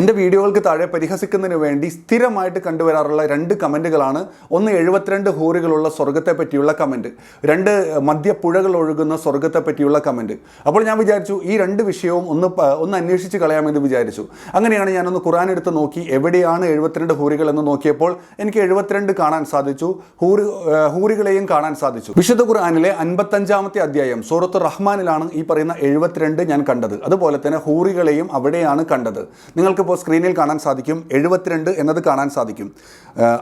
എന്റെ വീഡിയോകൾക്ക് താഴെ പരിഹസിക്കുന്നതിന് വേണ്ടി സ്ഥിരമായിട്ട് കണ്ടുവരാറുള്ള രണ്ട് കമന്റുകളാണ്. ഒന്ന് എഴുപത്തിരണ്ട് ഹൂറികളുള്ള സ്വർഗത്തെ പറ്റിയുള്ള കമന്റ് രണ്ട് മദ്യപ്പുഴകൾ ഒഴുകുന്ന സ്വർഗത്തെ പറ്റിയുള്ള കമന്റ്. അപ്പോൾ ഞാൻ വിചാരിച്ചു ഈ രണ്ട് വിഷയവും ഒന്ന് ഒന്ന് അന്വേഷിച്ച് കളയാമെന്ന് വിചാരിച്ചു. അങ്ങനെയാണ് ഞാനൊന്ന് ഖുറാൻ എടുത്ത് നോക്കി എവിടെയാണ് എഴുപത്തിരണ്ട് ഹൂറികൾ എന്ന് നോക്കിയപ്പോൾ എനിക്ക് എഴുപത്തിരണ്ട് കാണാൻ സാധിച്ചു ഹൂറി ഹൂറികളെയും കാണാൻ സാധിച്ചു. വിശുദ്ധ ഖുർആാനിലെ അൻപത്തഞ്ചാമത്തെ അധ്യായം സൂറത്ത് റഹ്മാനിലാണ് ഈ പറയുന്ന എഴുപത്തിരണ്ട് ഞാൻ കണ്ടത്. അതുപോലെ തന്നെ ഹൂറികളെയും അവിടെയാണ് കണ്ടത്. നിങ്ങൾക്കിപ്പോൾ സ്ക്രീനിൽ കാണാൻ സാധിക്കും. എഴുപത്തിരണ്ട് എന്നത് കാണാൻ സാധിക്കും.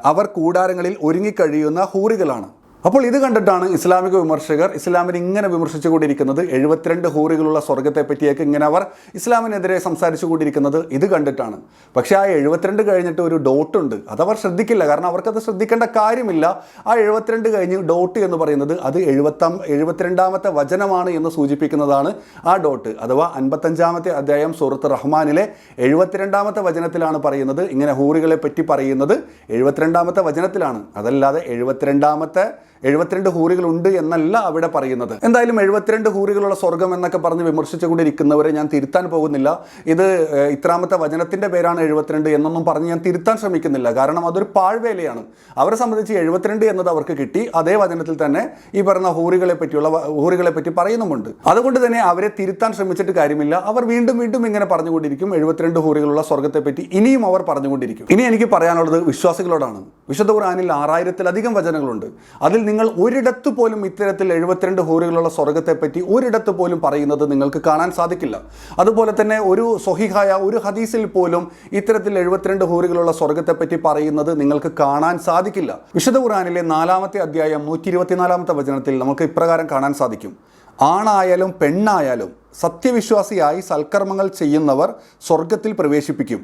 അവർ കൂടാരങ്ങളിൽ ഒരുങ്ങിക്കഴിയുന്ന ഹൂറികളാണ്. അപ്പോൾ ഇത് കണ്ടിട്ടാണ് ഇസ്ലാമിക വിമർശകർ ഇസ്ലാമിനെ ഇങ്ങനെ വിമർശിച്ചു കൊണ്ടിരിക്കുന്നത്. എഴുപത്തിരണ്ട് ഹൂറികളുള്ള സ്വർഗത്തെ പറ്റിയൊക്കെ ഇങ്ങനെ അവർ ഇസ്ലാമിനെതിരെ സംസാരിച്ചു കൊണ്ടിരിക്കുന്നത് ഇത് കണ്ടിട്ടാണ്. പക്ഷേ ആ എഴുപത്തിരണ്ട് കഴിഞ്ഞിട്ട് ഒരു ഡോട്ട് ഉണ്ട്. അതവർ ശ്രദ്ധിക്കില്ല. കാരണം അവർക്കത് ശ്രദ്ധിക്കേണ്ട കാര്യമില്ല. ആ എഴുപത്തിരണ്ട് കഴിഞ്ഞ് ഡോട്ട് എന്ന് പറയുന്നത് അത് എഴുപത്താം എഴുപത്തിരണ്ടാമത്തെ വചനമാണ് എന്ന് സൂചിപ്പിക്കുന്നതാണ് ആ ഡോട്ട് അഥവാ അൻപത്തഞ്ചാമത്തെ അധ്യായം സൂറത്ത് റഹ്മാനിലെ എഴുപത്തിരണ്ടാമത്തെ വചനത്തിലാണ് പറയുന്നത്. ഇങ്ങനെ ഹൂറികളെ പറ്റി പറയുന്നത് എഴുപത്തിരണ്ടാമത്തെ വചനത്തിലാണ്. അതല്ലാതെ എഴുപത്തിരണ്ടാമത്തെ എഴുപത്തിരണ്ട് ഹൂറികൾ ഉണ്ട് എന്നല്ല അവിടെ പറയുന്നത്. എന്തായാലും എഴുപത്തിരണ്ട് ഹൂറികളുള്ള സ്വർഗം എന്നൊക്കെ പറഞ്ഞ് വിമർശിച്ചുകൊണ്ടിരിക്കുന്നവരെ ഞാൻ തിരുത്താൻ പോകുന്നില്ല. ഇത് ഇത്രാമത്തെ വചനത്തിന്റെ പേരാണ് എഴുപത്തിരണ്ട് എന്നൊന്നും പറഞ്ഞ് ഞാൻ തിരുത്താൻ ശ്രമിക്കുന്നില്ല. കാരണം അതൊരു പാഴ്വേലയാണ്. അവരെ സംബന്ധിച്ച് എഴുപത്തിരണ്ട് എന്നത് അവർക്ക് കിട്ടി. അതേ വചനത്തിൽ തന്നെ ഈ പറഞ്ഞ ഹൂറികളെ പറ്റിയുള്ള ഹൂറികളെ പറ്റി പറയുന്നുമുണ്ട്. അതുകൊണ്ട് തന്നെ അവരെ തിരുത്താൻ ശ്രമിച്ചിട്ട് കാര്യമില്ല. അവർ വീണ്ടും വീണ്ടും ഇങ്ങനെ പറഞ്ഞുകൊണ്ടിരിക്കും. എഴുപത്തിരണ്ട് ഹൂറികളുള്ള സ്വർഗത്തെ പറ്റി ഇനിയും അവർ പറഞ്ഞുകൊണ്ടിരിക്കും. ഇനി എനിക്ക് പറയാനുള്ളത് വിശ്വാസികളോടാണ്. വിശുദ്ധ ഖുർആനിൽ ആറായിരത്തിലധികം വചനങ്ങളുണ്ട്. അതിൽ നിങ്ങൾ ഒരിടത്ത് പോലും ഇത്തരത്തിൽ എഴുപത്തിരണ്ട് ഹൂറുകളുള്ള സ്വർഗത്തെ പറ്റി ഒരിടത്ത് പോലും പറയുന്നത് നിങ്ങൾക്ക് കാണാൻ സാധിക്കില്ല. അതുപോലെ തന്നെ ഒരു സൊഹിഹായ ഒരു ഹദീസിൽ പോലും ഇത്തരത്തിൽ എഴുപത്തിരണ്ട് ഹൂറുകളുള്ള സ്വർഗത്തെ പറ്റി പറയുന്നത് നിങ്ങൾക്ക് കാണാൻ സാധിക്കില്ല. വിശുദ്ധ ഖുറാനിലെ നാലാമത്തെ അധ്യായം നൂറ്റി ഇരുപത്തിനാലാമത്തെ വചനത്തിൽ നമുക്ക് ഇപ്രകാരം കാണാൻ സാധിക്കും. ആണായാലും പെണ്ണായാലും സത്യവിശ്വാസിയായി സൽക്കർമ്മങ്ങൾ ചെയ്യുന്നവർ സ്വർഗത്തിൽ പ്രവേശിപ്പിക്കും.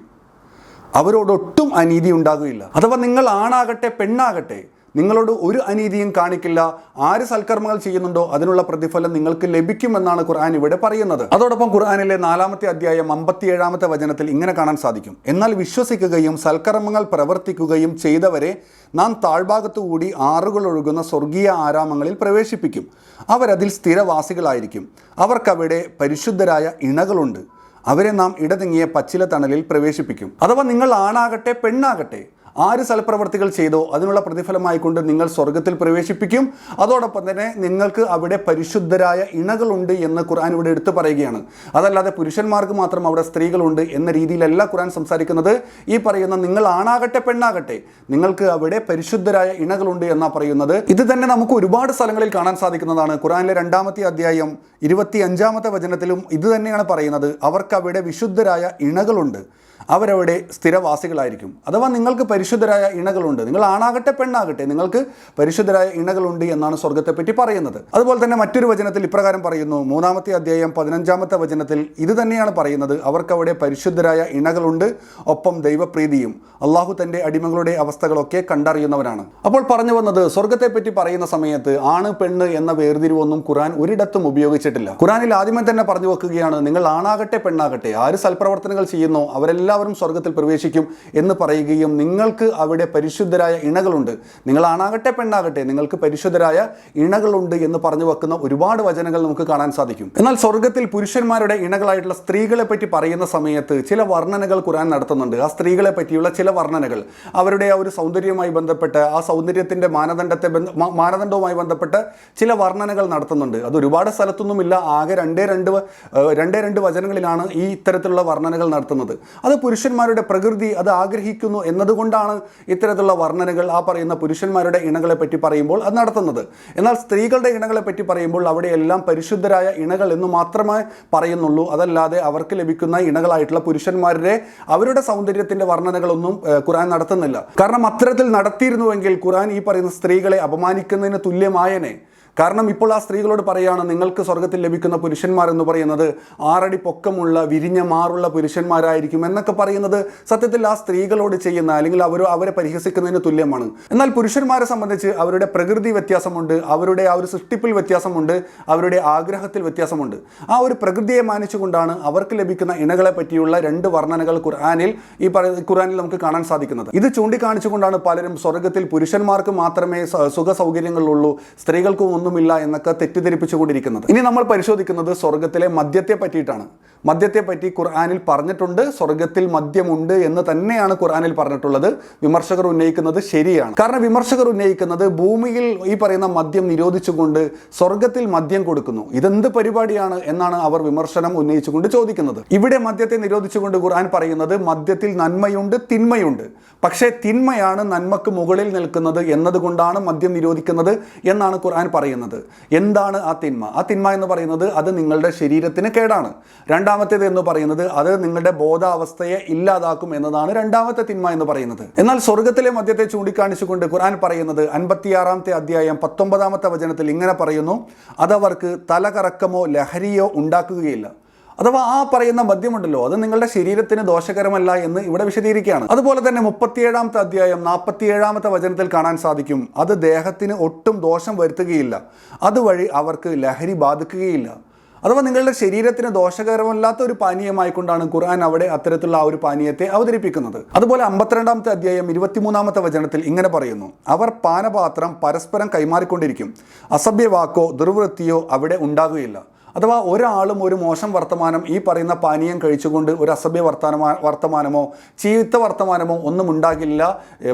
അവരോടൊട്ടും അനീതി ഉണ്ടാകുകയില്ല. അഥവാ നിങ്ങൾ ആണാകട്ടെ പെണ്ണാകട്ടെ നിങ്ങളോട് ഒരു അനീതിയും കാണിക്കില്ല. ആര് സൽക്കർമ്മങ്ങൾ ചെയ്യുന്നുണ്ടോ അതിനുള്ള പ്രതിഫലം നിങ്ങൾക്ക് ലഭിക്കുമെന്നാണ് ഖുർആൻ ഇവിടെ പറയുന്നത്. അതോടൊപ്പം ഖുർആാനിലെ നാലാമത്തെ അധ്യായം അമ്പത്തിയേഴാമത്തെ വചനത്തിൽ ഇങ്ങനെ കാണാൻ സാധിക്കും. എന്നാൽ വിശ്വസിക്കുകയും സൽക്കർമ്മങ്ങൾ പ്രവർത്തിക്കുകയും ചെയ്തവരെ നാം താഴ്ഭാഗത്തുകൂടി ആറുകൾ ഒഴുകുന്ന സ്വർഗീയ ആരാമങ്ങളിൽ പ്രവേശിപ്പിക്കും. അവരതിൽ സ്ഥിരവാസികളായിരിക്കും. അവർക്കവിടെ പരിശുദ്ധരായ ഇണകളുണ്ട്. അവരെ നാം ഇടതിങ്ങിയ പച്ചില തണലിൽ പ്രവേശിപ്പിക്കും. അഥവാ നിങ്ങൾ ആണാകട്ടെ പെണ്ണാകട്ടെ ആര് സൽപ്രവർത്തികൾ ചെയ്തോ അതിനുള്ള പ്രതിഫലമായിക്കൊണ്ട് നിങ്ങൾ സ്വർഗത്തിൽ പ്രവേശിപ്പിക്കും. അതോടൊപ്പം തന്നെ നിങ്ങൾക്ക് അവിടെ പരിശുദ്ധരായ ഇണകളുണ്ട് എന്ന് ഖുർആൻ ഇവിടെ എടുത്തു പറയുകയാണ്. അതല്ലാതെ പുരുഷന്മാർക്ക് മാത്രം അവിടെ സ്ത്രീകളുണ്ട് എന്ന രീതിയിലല്ല ഖുർആൻ സംസാരിക്കുന്നത്. ഈ പറയുന്ന നിങ്ങൾ ആണാകട്ടെ പെണ്ണാകട്ടെ നിങ്ങൾക്ക് അവിടെ പരിശുദ്ധരായ ഇണകളുണ്ട് എന്നാ പറയുന്നത്. ഇത് തന്നെ നമുക്ക് ഒരുപാട് സ്ഥലങ്ങളിൽ കാണാൻ സാധിക്കുന്നതാണ്. ഖുറാനിലെ രണ്ടാമത്തെ അധ്യായം ഇരുപത്തി അഞ്ചാമത്തെ വചനത്തിലും ഇത് തന്നെയാണ് പറയുന്നത്. അവർക്ക് അവിടെ വിശുദ്ധരായ ഇണകളുണ്ട്. അവരവിടെ സ്ഥിരവാസികളായിരിക്കും. അഥവാ നിങ്ങൾക്ക് പരിശുദ്ധരായ ഇണകളുണ്ട്. നിങ്ങൾ ആണാകട്ടെ പെണ്ണാകട്ടെ നിങ്ങൾക്ക് പരിശുദ്ധരായ ഇണകളുണ്ട് എന്നാണ് സ്വർഗത്തെപ്പറ്റി പറയുന്നത്. അതുപോലെ തന്നെ മറ്റൊരു വചനത്തിൽ ഇപ്രകാരം പറയുന്നു. മൂന്നാമത്തെ അധ്യായം പതിനഞ്ചാമത്തെ വചനത്തിൽ ഇത് തന്നെയാണ് പറയുന്നത്. അവർക്കവിടെ പരിശുദ്ധരായ ഇണകളുണ്ട് ഒപ്പം ദൈവപ്രീതിയും. അള്ളാഹു തന്റെ അടിമകളുടെ അവസ്ഥകളൊക്കെ കണ്ടറിയുന്നവനാണ്. അപ്പോൾ പറഞ്ഞു വന്നത് സ്വർഗത്തെപ്പറ്റി പറയുന്ന സമയത്ത് ആണ് പെണ്ണ് എന്ന വേർതിരിവൊന്നും ഖുറാൻ ഒരിടത്തും ഉപയോഗിച്ചിട്ടില്ല. ഖുറാനിൽ ആദ്യമേ തന്നെ പറഞ്ഞു വെക്കുകയാണ് നിങ്ങൾ ആണാകട്ടെ പെണ്ണാകട്ടെ ആര് സൽപ്രവർത്തനങ്ങൾ ചെയ്യുന്നു ചെയ്യുന്നോ അവരെല്ലാവരും സ്വർഗത്തിൽ പ്രവേശിക്കും എന്ന് പറയുകയും നിങ്ങൾക്ക് അവിടെ പരിശുദ്ധരായ ഇണകളുണ്ട്. നിങ്ങൾ ആണാകട്ടെ പെണ്ണാകട്ടെ നിങ്ങൾക്ക് പരിശുദ്ധരായ ഇണകളുണ്ട് എന്ന് പറഞ്ഞു വെക്കുന്ന ഒരുപാട് വചനങ്ങൾ നമുക്ക് കാണാൻ സാധിക്കും. എന്നാൽ സ്വർഗത്തിൽ പുരുഷന്മാരുടെ ഇണകളായിട്ടുള്ള സ്ത്രീകളെ പറ്റി പറയുന്ന സമയത്ത് ചില വർണനകൾ കുറാൻ നടത്തുന്നുണ്ട്. ആ സ്ത്രീകളെ പറ്റിയുള്ള ചില വർണനകൾ അവരുടെ ആ ഒരു സൗന്ദര്യവുമായി ബന്ധപ്പെട്ട് ആ സൗന്ദര്യത്തിന്റെ മാനദണ്ഡത്തെ മാനദണ്ഡവുമായി ബന്ധപ്പെട്ട് ചില വർണനകൾ നടത്തുന്നുണ്ട്. അത് ഒരുപാട് സ്ഥലത്തൊന്നുമില്ല. ആകെ രണ്ടേ രണ്ട് രണ്ടേ രണ്ട് വചനങ്ങളിലാണ് ഈ ഇത്തരത്തിലുള്ള വർണനകൾ നടത്തുന്നത്. അത് പുരുഷന്മാരുടെ പ്രകൃതി അത് ആഗ്രഹിക്കുന്നു എന്നതുകൊണ്ടാണ് ഇത്തരത്തിലുള്ള വർണനകൾ ആ പറയുന്ന പുരുഷന്മാരുടെ ഇണകളെ പറ്റി പറയുമ്പോൾ അത് നടത്തുന്നത്. എന്നാൽ സ്ത്രീകളുടെ ഇണകളെ പറ്റി പറയുമ്പോൾ അവിടെയെല്ലാം പരിശുദ്ധരായ ഇണകൾ എന്ന് മാത്രമേ പറയുന്നുള്ളൂ. അതല്ലാതെ അവർക്ക് ലഭിക്കുന്ന ഇണകളായിട്ടുള്ള പുരുഷന്മാരുടെ അവരുടെ സൗന്ദര്യത്തിന്റെ വർണനകളൊന്നും ഖുറാൻ നടത്തുന്നില്ല. കാരണം അത്തരത്തിൽ നടത്തിയിരുന്നുവെങ്കിൽ ഖുറാൻ ഈ പറയുന്ന സ്ത്രീകളെ അപമാനിക്കുന്നതിന് തുല്യമായനെ. കാരണം ഇപ്പോൾ ആ സ്ത്രീകളോട് പറയുകയാണ് നിങ്ങൾക്ക് സ്വർഗത്തിൽ ലഭിക്കുന്ന പുരുഷന്മാർ എന്ന് പറയുന്നത് ആറടി പൊക്കമുള്ള വിരിഞ്ഞ മാറുള്ള പുരുഷന്മാരായിരിക്കും എന്നൊക്കെ പറയുന്നത് സത്യത്തിൽ ആ സ്ത്രീകളോട് ചെയ്യുന്ന അല്ലെങ്കിൽ അവർ അവരെ പരിഹസിക്കുന്നതിന് തുല്യമാണ്. എന്നാൽ പുരുഷന്മാരെ സംബന്ധിച്ച് അവരുടെ പ്രകൃതി വ്യത്യാസമുണ്ട് അവരുടെ ആ ഒരു സൃഷ്ടിപ്പിൽ വ്യത്യാസമുണ്ട് അവരുടെ ആഗ്രഹത്തിൽ വ്യത്യാസമുണ്ട്. ആ ഒരു പ്രകൃതിയെ മാനിച്ചുകൊണ്ടാണ് അവർക്ക് ലഭിക്കുന്ന ഇണകളെ പറ്റിയുള്ള രണ്ട് വർണനകൾ ഖുർആാനിൽ ഈ ഖുർആാനിൽ നമുക്ക് കാണാൻ സാധിക്കുന്നത്. ഇത് ചൂണ്ടിക്കാണിച്ചുകൊണ്ടാണ് പലരും സ്വർഗത്തിൽ പുരുഷന്മാർക്ക് മാത്രമേ സുഖ സൗകര്യങ്ങളുള്ളൂ സ്ത്രീകൾക്കും ഒന്നുമില്ല എന്നൊക്കെ തെറ്റിദ്ധരിപ്പിച്ചുകൊണ്ടിരിക്കുന്നത് ഇനി നമ്മൾ പരിശോധിക്കുന്നത് സ്വർഗത്തിലെ മദ്യത്തെ പറ്റിയിട്ടാണ്. മദ്യത്തെ പറ്റി ഖുർആാനിൽ പറഞ്ഞിട്ടുണ്ട്. സ്വർഗത്തിൽ മദ്യമുണ്ട് എന്ന് തന്നെയാണ് ഖുർആാനിൽ പറഞ്ഞിട്ടുള്ളത്. വിമർശകർ ഉന്നയിക്കുന്നത് ശരിയാണ്. കാരണം വിമർശകർ ഉന്നയിക്കുന്നത് ഭൂമിയിൽ ഈ പറയുന്ന മദ്യം നിരോധിച്ചുകൊണ്ട് സ്വർഗത്തിൽ മദ്യം കൊടുക്കുന്നു. ഇതെന്ത് പരിപാടിയാണ് എന്നാണ് അവർ വിമർശനം ഉന്നയിച്ചുകൊണ്ട് ചോദിക്കുന്നത്. ഇവിടെ മദ്യത്തെ നിരോധിച്ചുകൊണ്ട് ഖുർആൻ പറയുന്നത് മദ്യത്തിൽ നന്മയുണ്ട് തിന്മയുണ്ട്. പക്ഷേ തിന്മയാണ് നന്മക്ക് മുകളിൽ നിൽക്കുന്നത് എന്നതുകൊണ്ടാണ് മദ്യം നിരോധിക്കുന്നത് എന്നാണ് ഖുർആൻ പറയുന്നത്. എന്താണ് ആ തിന്മ? ആ തിന്മ എന്ന് പറയുന്നത് അത് നിങ്ങളുടെ ശരീരത്തിന് കേടാണ്. രണ്ടാമത്തേത് എന്ന് പറയുന്നത് അത് നിങ്ങളുടെ ബോധാവസ്ഥയെ ഇല്ലാതാക്കും എന്നതാണ് രണ്ടാമത്തെ തിന്മ എന്ന് പറയുന്നത്. എന്നാൽ സ്വർഗത്തിലെ മദ്യത്തെ ചൂണ്ടിക്കാണിച്ചുകൊണ്ട് ഖുർആൻ പറയുന്നത് അൻപത്തിയാറാമത്തെ അധ്യായം പത്തൊമ്പതാമത്തെ വചനത്തിൽ ഇങ്ങനെ പറയുന്നു അതവർക്ക് തലകറക്കമോ ലഹരിയോ ഉണ്ടാക്കുകയില്ല. അഥവാ ആ പറയുന്ന മദ്യമുണ്ടല്ലോ അത് നിങ്ങളുടെ ശരീരത്തിന് ദോഷകരമല്ല എന്ന് ഇവിടെ വിശദീകരിക്കുകയാണ്. അതുപോലെ തന്നെ മുപ്പത്തിയേഴാമത്തെ അധ്യായം നാൽപ്പത്തിയേഴാമത്തെ വചനത്തിൽ കാണാൻ സാധിക്കും. അത് ദേഹത്തിന് ഒട്ടും ദോഷം വരുത്തുകയില്ല. അതുവഴി അവർക്ക് ലഹരി ബാധിക്കുകയില്ല. അഥവാ നിങ്ങളുടെ ശരീരത്തിന് ദോഷകരമല്ലാത്ത ഒരു പാനീയമായിക്കൊണ്ടാണ് ഖുർആൻ അവിടെ അത്തരത്തിലുള്ള ആ ഒരു പാനീയത്തെ അവതരിപ്പിക്കുന്നത്. അതുപോലെ അമ്പത്തിരണ്ടാമത്തെ അധ്യായം ഇരുപത്തിമൂന്നാമത്തെ വചനത്തിൽ ഇങ്ങനെ പറയുന്നു. അവർ പാനപാത്രം പരസ്പരം കൈമാറിക്കൊണ്ടിരിക്കും. അസഭ്യവാക്കോ ദുർവൃത്തിയോ അവിടെ ഉണ്ടാകുകയില്ല. അഥവാ ഒരാളും ഒരു മോശം വർത്തമാനം ഈ പറയുന്ന പാനീയം കഴിച്ചുകൊണ്ട് ഒരു അസഭ്യ വർത്തമാന വർത്തമാനമോ ചീത്ത വർത്തമാനമോ ഒന്നും ഉണ്ടാകില്ല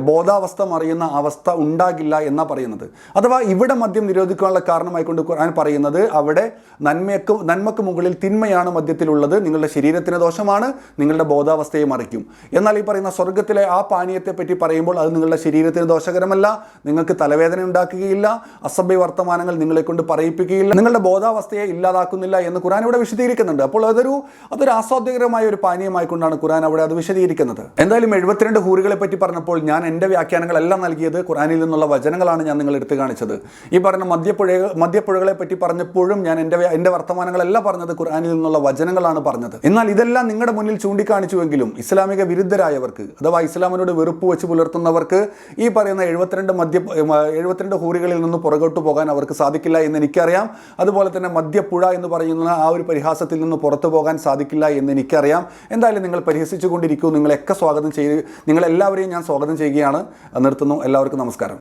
ബോധാവസ്ഥ മറിയുന്ന അവസ്ഥ ഉണ്ടാകില്ല എന്നാ പറയുന്നത്. അഥവാ ഇവിടെ മദ്യം നിരോധിക്കാനുള്ള കാരണമായിക്കൊണ്ട് ഖുർആൻ പറയുന്നത് അവിടെ നന്മയ്ക്ക് നന്മക്ക് മുകളിൽ തിന്മയാണ് മദ്യത്തിലുള്ളത് നിങ്ങളുടെ ശരീരത്തിന് ദോഷമാണ് നിങ്ങളുടെ ബോധാവസ്ഥയെ മറിക്കും. എന്നാൽ ഈ പറയുന്ന സ്വർഗത്തിലെ ആ പാനീയത്തെ പറ്റി പറയുമ്പോൾ അത് നിങ്ങളുടെ ശരീരത്തിന് ദോഷകരമല്ല നിങ്ങൾക്ക് തലവേദന ഉണ്ടാക്കുകയില്ല അസഭ്യ വർത്തമാനങ്ങൾ നിങ്ങളെ കൊണ്ട് പറയിപ്പിക്കുകയില്ല നിങ്ങളുടെ ബോധാവസ്ഥയെ ഇല്ലാതാക്കുന്നില്ല എന്ന് ഖുറാൻ ഇവിടെ വിശദീകരിക്കുന്നുണ്ട്. അപ്പോൾ അതൊരു അതൊരു ആസ്വാദ്യകരമായ ഒരു പാനീയമായിക്കൊണ്ടാണ് ഖുറാൻ അവിടെ അത് വിശദീകരിക്കുന്നത്. എന്തായാലും എഴുപത്തിരണ്ട് ഹൂറുകളെ പറ്റി പറഞ്ഞപ്പോൾ ഞാൻ എന്റെ വ്യാഖ്യാനങ്ങളെല്ലാം നൽകിയത് ഖുറാനിൽ നിന്നുള്ള വചനങ്ങളാണ് ഞാൻ നിങ്ങൾ എടുത്തു കാണിച്ചത്. ഈ പറഞ്ഞ മദ്യപ്പുഴ മദ്യപ്പുഴകളെ പറ്റി പറഞ്ഞപ്പോഴും ഞാൻ എന്റെ എന്റെ വർത്തമാനങ്ങളെല്ലാം പറഞ്ഞത് ഖുറാനിൽ നിന്നുള്ള വചനങ്ങളാണ് പറഞ്ഞത്. എന്നാൽ ഇതെല്ലാം നിങ്ങളുടെ മുന്നിൽ ചൂണ്ടിക്കാണിച്ചുവെങ്കിലും ഇസ്ലാമിക വിരുദ്ധരായവർക്ക് അഥവാ ഇസ്ലാമിനോട് വെറുപ്പ് വെച്ച് പുലർത്തുന്നവർക്ക് ഈ പറയുന്ന എഴുപത്തിരണ്ട് മദ്യ എഴുപത്തിരണ്ട് ഹൂറികളിൽ നിന്ന് പുറകോട്ട് പോകാൻ അവർക്ക് സാധിക്കില്ല എന്ന് എനിക്കറിയാം. അതുപോലെ തന്നെ മദ്യപ്പുഴ എന്ന് പറയുന്ന ആ ഒരു പരിഹാസത്തിൽ നിന്ന് പുറത്തു പോകാൻ സാധിക്കില്ല എന്ന് എനിക്കറിയാം. എന്തായാലും നിങ്ങൾ പരിഹസിച്ചുകൊണ്ടിരിക്കൂ. നിങ്ങളെയൊക്കെ സ്വാഗതം ചെയ്ത് നിങ്ങളെല്ലാവരെയും ഞാൻ സ്വാഗതം ചെയ്യുകയാണ്. നിർത്തുന്നു. എല്ലാവർക്കും നമസ്കാരം.